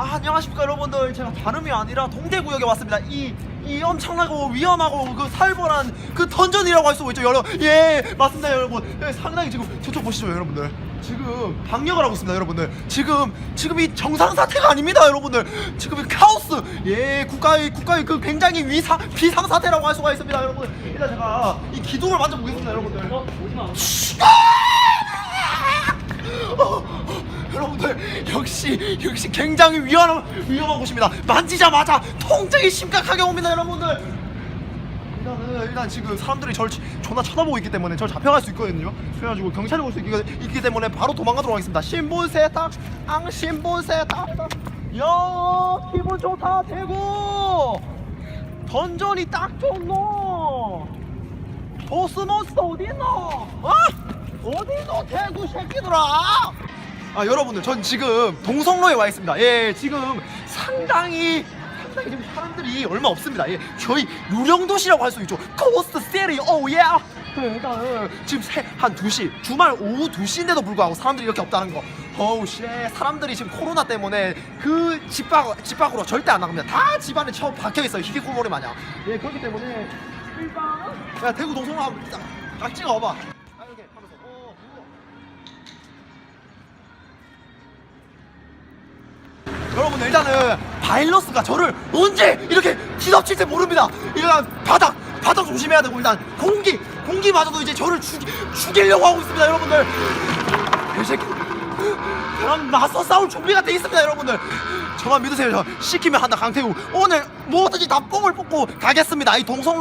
아, 안녕하십니까 여러분들. 제가 다름이 아니라 동대구역에 왔습니다. 이, 이 엄청나고 위험하고 그 살벌한 그 던전이라고 할 수 있죠 여러분 예 맞습니다 여러분. 예, 상당히 지금 저쪽 보시죠 여러분들. 지금 방역을 하고 있습니다 여러분들. 지금 지금 이 정상 사태가 아닙니다 여러분들. 지금 이 카오스 예 국가의 국가의 그 굉장히 위상 비상 사태라고 할 수가 있습니다 여러분. 일단 제가 이 기둥을 만져보겠습니다 여러분들. 어? 오지마. 어, 여러분들 역시 역시 굉장히 위험한 위험한 곳입니다. 만지자마자 통증이 심각하게 옵니다, 여러분들. 일단은 일단 지금 사람들이 절 치- 존나 쳐다보고 있기 때문에 절 잡혀갈 수 있거든요. 그래가지고 경찰이 올 수 있기, 있기 때문에 바로 도망가도록 하겠습니다. 신분 세탁, 앙 신분 세탁. 야 기분 좋다 대구. 던전이 딱 좋노. 보스 몬스터 어딨노? 어? 어디노 대구 새끼들아? 아 여러분들 전 지금 동성로에 와 있습니다. 예 지금 상당히 상당히 지금 사람들이 얼마 없습니다. 예 저희 유령 도시라고 할 수 있죠. 코스트 시리 오예. 일단은 지금 새, 한 2시 주말 오후 2시인데도 불구하고 사람들이 이렇게 없다는 거 어우 씨 사람들이 지금 코로나 때문에 그 집 밖, 집 밖으로 절대 안 나갑니다 다 집안에 처음 박혀 있어요 희귀골머리 마냥 예 그렇기 때문에 일단 야 대구 동성로 한번 딱, 딱 찍어봐 아 이렇게 하면서 여러분 일단은 바이러스가 저를 언제 이렇게 뒤덮칠지 모릅니다. 일단 바닥 바닥 조심해야 되고 일단 공기 공기마저도 이제 저를 죽 죽이려고 하고 있습니다, 여러분들. 이 새끼 그럼 맞서 싸울 준비가 돼 있습니다, 여러분들. 저만 믿으세요. 저 시키면 한다 강태우. 오늘 뭐든지 다 뽕을 뽑고 가겠습니다. 이 동성로